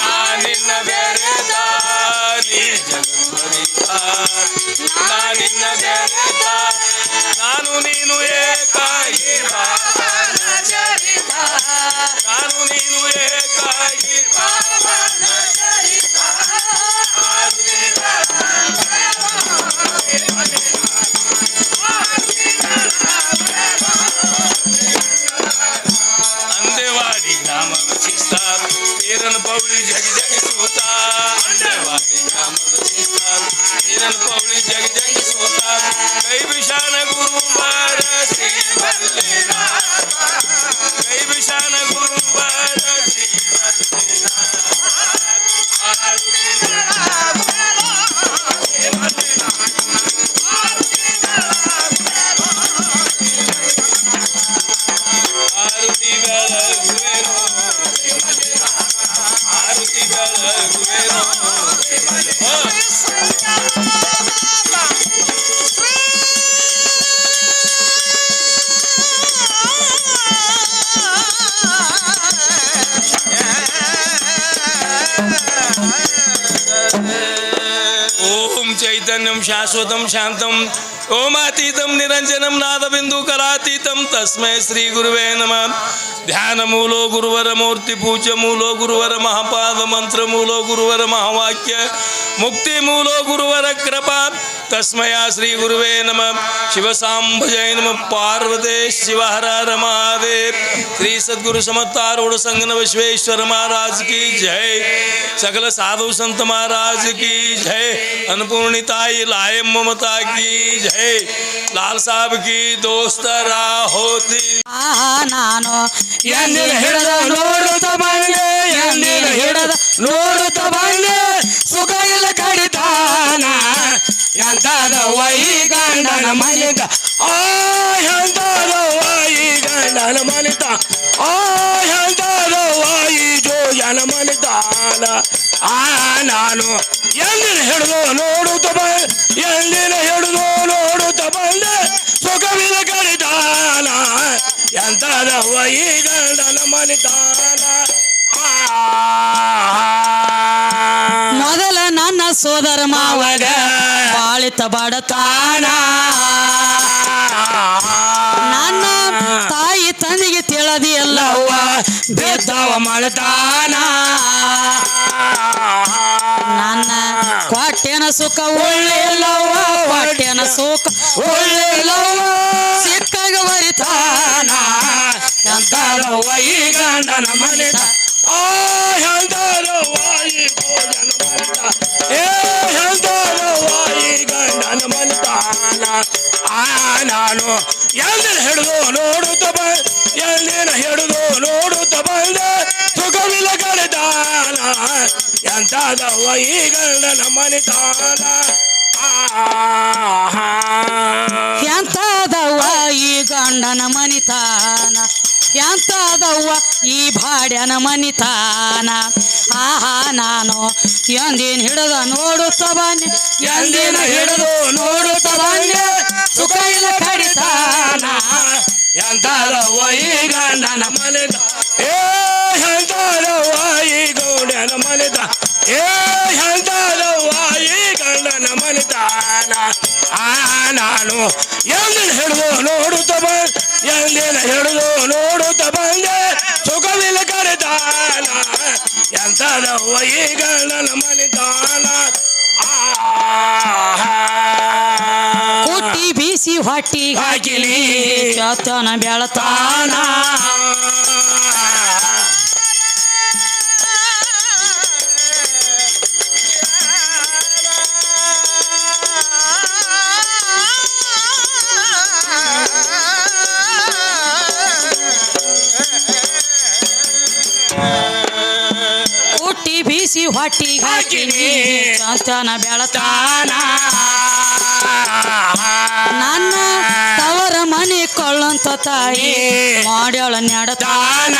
ನಾನಿನ್ನ ಬೆರೆತ ನೀ ಜಗದ್ಭರಿತ ನಾನಿನ್ನ ಬೆರೆತ ನೀರನ ಪೌಳಿ ಜಗಿ ಜಗಿಸುತ್ತ ಅಂದೇವಾಡಿ ಗ್ರಾಮದ ಶಿಸ್ತ ನೀರನ ಪೌಳಿ ಜಗಿ ಜಗಿಸುತ್ತ चैतन्यम शाश्वत शांतम ओमातीत निरंजनम नादबिंदु करातीतम तस्मय नम। ध्यान गुरुवर मूर्ति पूज मूलो गुरुवर महापाद मंत्र मूलो गुरुवर महावाक्य मुक्ति मूलो गुरुवर कृपा। तस्मया श्री गुरव नम। शिव सांभजय नम। पार्वते शिवहर रे श्री सद्गुरु समत्ताूढ़ संगन विश्वेश्वर महाराज की जय। सकल साधु संत महाराज की जय। अनपूर्णिताय लाय ममता की जय। लाल साहब की दोस्त राहोती ನಾನು? ಎನ್ನಿನ ಹಿಡದ ನೋಡುತ್ತ ಬಂದೆ ಎಂದಿನ ಹಿಡದ ನೋಡುತ್ತ ಬಂದೆ, ಸುಖ ಇಲ್ಲ ಕಡಿತಾನ ಎಂತದ ವೈ ಗಂಡನ ಮನಿತ ಆ, ಎಂತಾದ ವೈ ಗಂಡನ ಮನಿತ? ಆ, ಎಂತಾದ ವೈ ಜೋಯನ ಮನಿತಾನ ಆ, ನಾನು ಎಂದಿನ ಹಿಡಿದು ನೋಡುತ್ತ ಬಂದೆ ಎಂದಿನ ಮನಿತಾನ ಮೊದಲ ನನ್ನ ಸೋದರ ಮಾವಗ ಬಾಳಿತ ಬಡತಾನ. ನನ್ನ ತಾಯಿ ತಂದೆಗೆ ತಿಳದಿ ಎಲ್ಲವ್ವ ಬೇದವ ಮಾಡತಾನ ನನ್ನ ಕೊಟ್ಟೆನ ಸುಖ ಒಳ್ಳೆಯಲ್ಲವ್ವ ಕೊಟ್ಟೆನ ಸುಖ ಒಳ್ಳೆಯಲ್ಲವ್ವ. ಸಿಕ್ಕಾಗ ಬರಿತಾನ ಎಂತರವ್ವ ಈ ಗಂಡನ ಮನಿತ. ಆ ಎಂತರವ್ವ ಈ ಗೋಜನ ಮನಿತ. ಏ ಎಂತರವ್ವ ಈ ಗಂಡನ ಮನಿತಾನ ಆ, ನಾನು ಎಂದಿನ ಹಿಡಿದು ನೋಡುತ್ತ ಬ ಎಲ್ಲೇನ ಹಿಡಿದು ನೋಡುತ್ತ ಬಂದೆ? ಸುಖವಿಲ್ಲ ಎಂತದವ್ವ ಈ ಗಂಡನ ಮನಿತಾನ? ಎಂತದವ್ವ ಈ ಗಂಡನ ಮನಿತಾನ ಎಂತದವ್ವ ಈ ಭಾಡ್ಯನ ಮನಿತಾನ? ಆಹಾ, ನಾನು ಎಂದಿನ ಹಿಡಿದ ನೋಡುತ್ತ ಬನ್ನಿ ಎಂದಿನ ಹಿಡಿದು ನೋಡುತ್ತ ಬನ್ನಿ ಸುಖ ಇಲ್ಲ ಕಡಿತಾನ? ಎಂತದವ್ವ ಈ ಗಂಡನ ಮನಿತ ಏ! ಆ ನಾನು ಎಂದಿನ ಹಿಡಿದು ನೋಡುತ್ತ ಬಂದ? ಎಂದಿನ ಹಿಡಿದು ನೋಡುತ್ತ ಬಂದೆ? ಸುಖವಿಲ್ಲ ಕರೆದಾನ ಎಂತದವ್ವ ಈಗ ನನ್ನ ಮನಿದಾನ ಕುಟ್ಟಿ ಬೀಸಿ ಹೊಟ್ಟಿ ಹಾಕಿಲಿ ಚಾತನ ಬೆಳತಾನ ಕುಟ್ಟಿ ಬೀಸಿ ಹೊಟ್ಟಿ ಹಾಕಿನಿ. ಚತನ ಬೆಳತಾನ. ನನ್ನ ತವರ ಮನೆ ಕೊಳ್ಳಂತ ತಾಯಿ ಮಾಡ್ಯಾಳ ನಡತಾನ.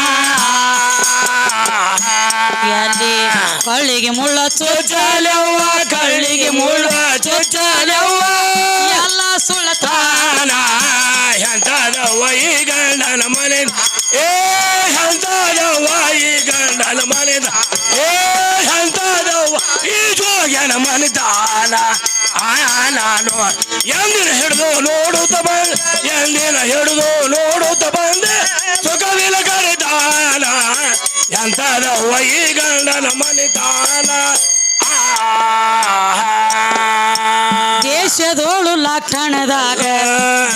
ಎಲ್ಲಿ ಕಳ್ಳಿಗೆ ಮುಳ್ಳ ಚುಚ್ಚಲವ್ವ ಕಳ್ಳಿಗೆ ಮುಳ್ಳ ಚುಚ್ಚಲವ್ವ ಎಲ್ಲ ಸುಳತಾನ ಎಂತದವ್ವ ಈ ಗಂಡನ ಮನೆ ಏ ಎಂತದವ್ವ ಈ ಗಂಡನ ಮನೆದ ಮನಿತಾನ ಆ ನಾನು ಎಂದಿನ ಹಿಡಿದು ನೋಡುತ್ತ ಬಂದ ಎಂದಿನ ಹಿಡಿದು ನೋಡುತ್ತ ಬಂದ. ಸುಖವಿಲ್ಲ ಕರೆದಾನ ಎಂತದ ವೈ ಗಂಡನ ಮನಿತಾನ ದೇಶದೋಳು ಲಕ್ಷಣದಾಗ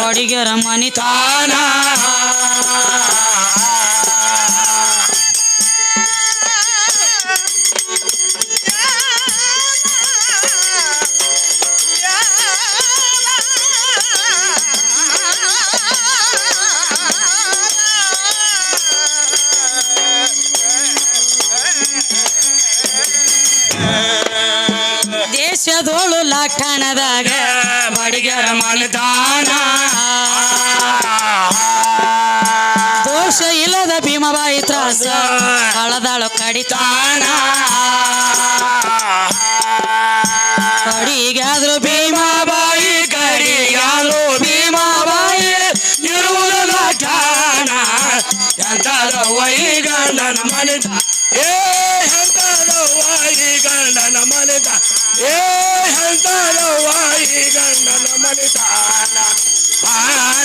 ಹೊಡಿಗರ ಮನಿತಾನ ದೇಶದೋಳು ಲಕ್ಷಣದಾಗ ಬಡಿಗೆರ ಮನದಾನ ದೋಷ ಇಲ್ಲದ ಭೀಮಬಾಯಿ ತ್ರಾಸ ಕಳದಾಳು ಕಡಿತಾನ. ಎಂತದವ್ವ ಈ ಗಂಡನ ಏ ಎಂತದವ್ವ ಈ ಗಂಡನ ಏ ಎಂತದವ್ವ ಈ ಗಂಡನ ಮನಿತಾನ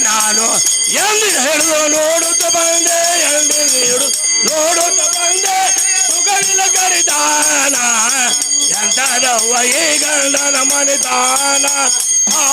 ನಾನು ಎಂದಿನ ಹಿಡಿದು ನೋಡುತ್ತ ಬಂದೆ ಎಂದಿನ ಹಿಡಿದು ನೋಡುತ್ತ ಬಂದೆ. ಸುಖವಿಲ್ಲ ಕರಿತಾನ ಎಂತದವ್ವ ಈ ಗಂಡನ ಮನಿದಾನ ಆ